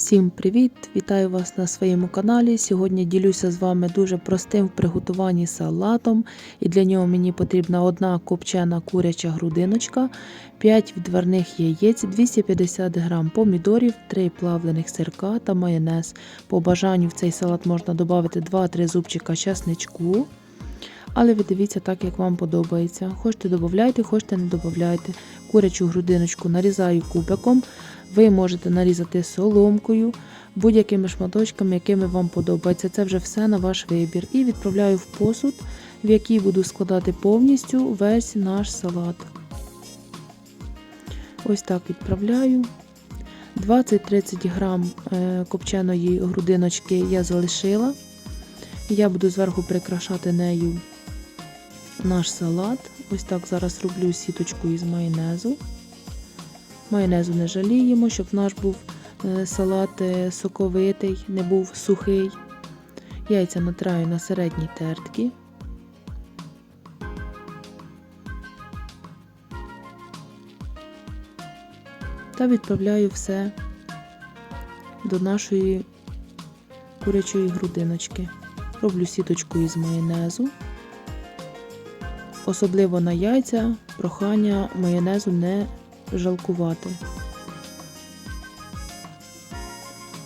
Всім привіт! Вітаю вас на своєму каналі. Сьогодні ділюся з вами дуже простим в приготуванні салатом. І для нього мені потрібна одна копчена куряча грудиночка, 5 відварних яєць, 250 г помідорів, 3 плавлених сирка та майонез. По бажанню в цей салат можна додати 2-3 зубчика часничку. Але ви дивіться так, як вам подобається. Хочете додавайте, хочете не додавайте. Курячу грудиночку нарізаю кубиком. Ви можете нарізати соломкою, будь-якими шматочками, якими вам подобається. Це вже все на ваш вибір. І відправляю в посуд, в який буду складати повністю весь наш салат. Ось так відправляю. 20-30 грам е, копченої грудиночки я залишила. Я буду зверху прикрашати нею наш салат. Ось так зараз роблю сіточку із майонезу. Майонезу не жаліємо, щоб наш був е, салат е, соковитий, не був сухий. Яйця натираю на середній тертки. Та відправляю все до нашої курячої грудиночки. Роблю сіточку із майонезу. Особливо на яйця прохання майонезу не жалкувати.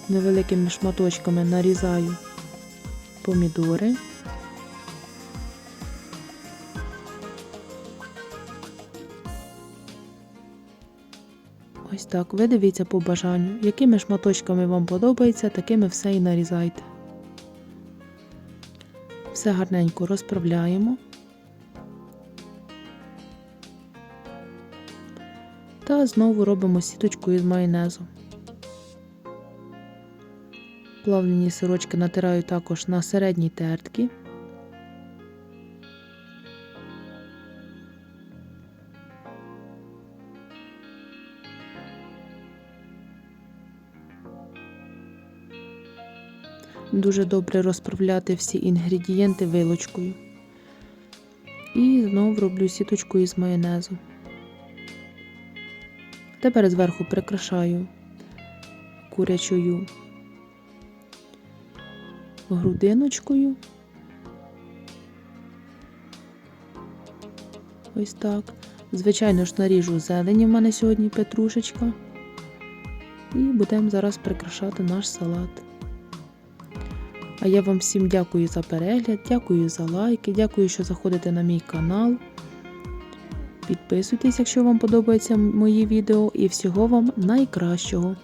Невеликими шматочками нарізаю помідори. Ось так, ви дивіться по бажанню, якими шматочками вам подобається, такими все і нарізайте. Все гарненько розправляємо. Та знову робимо сіточку із майонезу. Плавлені сирочки натираю також на середній тертки. Дуже добре розправляти всі інгредієнти вилочкою. І знову роблю сіточку із майонезу. Тепер зверху прикрашаю курячою грудиночкою. Ось так. Звичайно ж наріжу зелені в мене сьогодні петрушечка. І будемо зараз прикрашати наш салат. А я вам всім дякую за перегляд, дякую за лайки, дякую, що заходите на мій канал. Підписуйтесь, якщо вам подобаються мої відео, і всього вам найкращого!